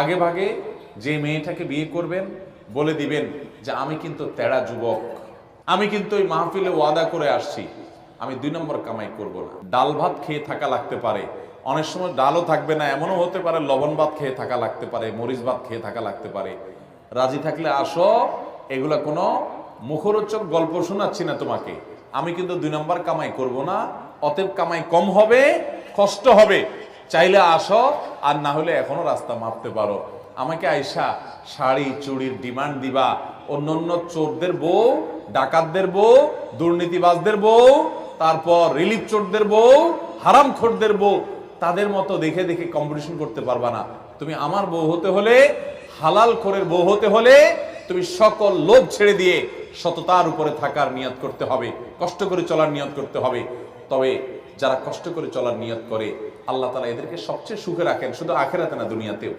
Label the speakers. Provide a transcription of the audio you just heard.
Speaker 1: আগে ভাগে যে মেয়েটাকে বিয়ে করবেন, বলে দিবেন যে, আমি কিন্তু তেড়া যুবক। আমি কিন্তু ওই মাহফিলে ওয়াদা করে আসছি। আমি দুই নম্বর কামাই করব না। ডাল ভাত খেয়ে থাকা লাগতে পারে। অনেক সময় ডালও থাকবে না, এমনও হতে পারে লবণ ভাত খেয়ে থাকা লাগতে পারে, মরিচ ভাত খেয়ে থাকা লাগতে পারে। রাজি থাকলে আসো, এগুলা কোনো মুখরোচক গল্প শোনাচ্ছি না তোমাকে। আমি কিন্তু দুই নম্বর কামাই করব না, অতএব কামাই কম হবে, কষ্ট হবে। চাইলে আসো, আর না হলে এখনও রাস্তা মাপতে পারো। আমাকে আইসা শাড়ি, চুড়ির ডিমান্ড দিবা। অন্য অন্য চোরদের বউ, ডাকাতদের বউ, দুর্নীতিবাজদের বউ, তারপর রিলিফ চোরদের বউ, হারাম খোরদের বউ, তাদের মতো দেখে দেখে কম্পিটিশন করতে পারবা না। তুমি আমার বউ হতে হলে, হালাল খোরের বউ হতে হলে, তুমি সকল লোভ ছেড়ে দিয়ে সততার উপরে থাকার নিয়ত করতে হবে, কষ্ট করে চলার নিয়ত করতে হবে। তবে যারা কষ্ট করে চলার নিয়ত করে, আল্লাহ তালা এদেরকে সবচেয়ে সুখে রাখেন, শুধু আখেরাতে না, দুনিয়াতেও।